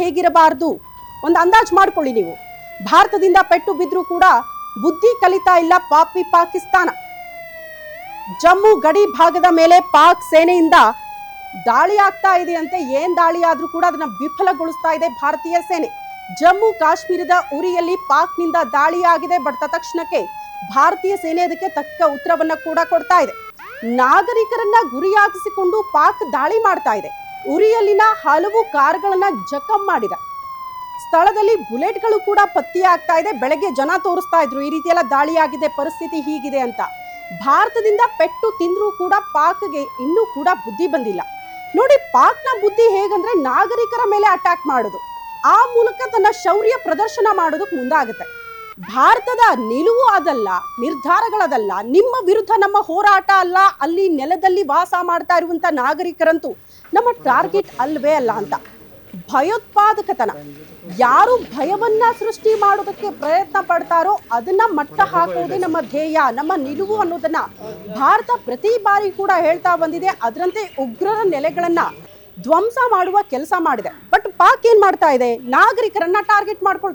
ಹೇಗಿರಬಾರದು? ಒಂದು ಅಂದಾಜು ಮಾಡ್ಕೊಳ್ಳಿ ನೀವು. ಭಾರತದಿಂದ ಪೆಟ್ಟು ಬಿದ್ರೂ ಕೂಡ ಬುದ್ಧಿ ಕಲಿತಾ ಇಲ್ಲ ಪಾಪಿ ಪಾಕಿಸ್ತಾನ. ಜಮ್ಮು ಗಡಿ ಭಾಗದ ಮೇಲೆ ಪಾಕ್ ಸೇನೆಯಿಂದ ದಾಳಿ ಆಗ್ತಾ ಇದೆ ಅಂತೆ. ಏನ್ ದಾಳಿ ಆದ್ರೂ ಕೂಡ ಅದನ್ನ ವಿಫಲಗೊಳಿಸ್ತಾ ಇದೆ ಭಾರತೀಯ ಸೇನೆ. ಜಮ್ಮು ಕಾಶ್ಮೀರದ ಉರಿಯಲ್ಲಿ ಪಾಕ್ನಿಂದ ದಾಳಿ ಆಗಿದೆ ಬಟ್ ತಕ್ಷಣಕ್ಕೆ ಭಾರತೀಯ ಸೇನೆ ಅದಕ್ಕೆ ತಕ್ಕ ಉತ್ತರವನ್ನ ಕೂಡ ಕೊಡ್ತಾ ಇದೆ. ನಾಗರಿಕರನ್ನ ಗುರಿಯಾಗಿಸಿಕೊಂಡು ಪಾಕ್ ದಾಳಿ ಮಾಡ್ತಾ ಇದೆ. ಉರಿಯಲ್ಲಿನ ಹಲವು ಕಾರ್ಗಳನ್ನ ಜಖಂ ಮಾಡಿದೆ. ಸ್ಥಳದಲ್ಲಿ ಬುಲೆಟ್ಗಳು ಕೂಡ ಪತ್ತೆಯಾಗ್ತಾ ಇದೆ. ಬೆಳಗ್ಗೆ ಜನ ತೋರಿಸ್ತಾ ಇದ್ರು, ಈ ರೀತಿ ಎಲ್ಲ ದಾಳಿ ಆಗಿದೆ ಪರಿಸ್ಥಿತಿ ಹೀಗಿದೆ ಅಂತ. ಭಾರತದಿಂದ ಪೆಟ್ಟು ತಿಂದ್ರೂ ಕೂಡ ಪಾಕ್ಗೆ ಇನ್ನೂ ಕೂಡ ಬುದ್ಧಿ ಬಂದಿಲ್ಲ. ನೋಡಿ, ಪಾಕ್ನ ಬುದ್ಧಿ ಹೇಗಂದ್ರೆ ನಾಗರಿಕರ ಮೇಲೆ ಅಟ್ಯಾಕ್ ಮಾಡೋದು. ಆ ಮೂಲಕ ತನ್ನ ಶೌರ್ಯ ಪ್ರದರ್ಶನ ಮಾಡೋದಕ್ಕೆ ಮುಂದಾಗುತ್ತೆ. ಭಾರತದ ನಿಲುವು ಅದಲ್ಲ, ನಿರ್ಧಾರಗಳದಲ್ಲ. ನಿಮ್ಮ ವಿರುದ್ಧ ನಮ್ಮ ಹೋರಾಟ ಅಲ್ಲ, ಅಲ್ಲಿ ನೆಲದಲ್ಲಿ ವಾಸ ಮಾಡ್ತಾ ಇರುವಂಥ ನಾಗರಿಕರಂತೂ ನಮ್ಮ ಟಾರ್ಗೆಟ್ ಅಲ್ವೇ ಅಲ್ಲ ಅಂತ. ಭಯೋತ್ಪಾದಕತನ. ಯಾರು ಭಯವನ್ನ ಸೃಷ್ಟಿ ಮಾಡೋದಕ್ಕೆ ಪ್ರಯತ್ನ ಪಡ್ತಾರೋ ಅದನ್ನ ಮಟ್ಟ ಹಾಕೋದೇ ನಮ್ಮ ಧ್ಯೇಯ, ನಮ್ಮ ನಿಲುವು ಅನ್ನೋದನ್ನ ಭಾರತ ಪ್ರತಿ ಬಾರಿ ಕೂಡ ಹೇಳ್ತಾ ಬಂದಿದೆ. ಅದರಂತೆ ಉಗ್ರರ ನೆಲೆಗಳನ್ನ ಧ್ವಂಸ ಮಾಡುವ ಕೆಲಸ ಮಾಡಿದೆ. ಬಟ್ ಪಾಕ್ ಏನ್ ಮಾಡ್ತಾ ಇದೆ? ನಾಗರಿಕರನ್ನ ಟಾರ್ಗೆಟ್ ಮಾಡ್ಕೊಳ್ತಾ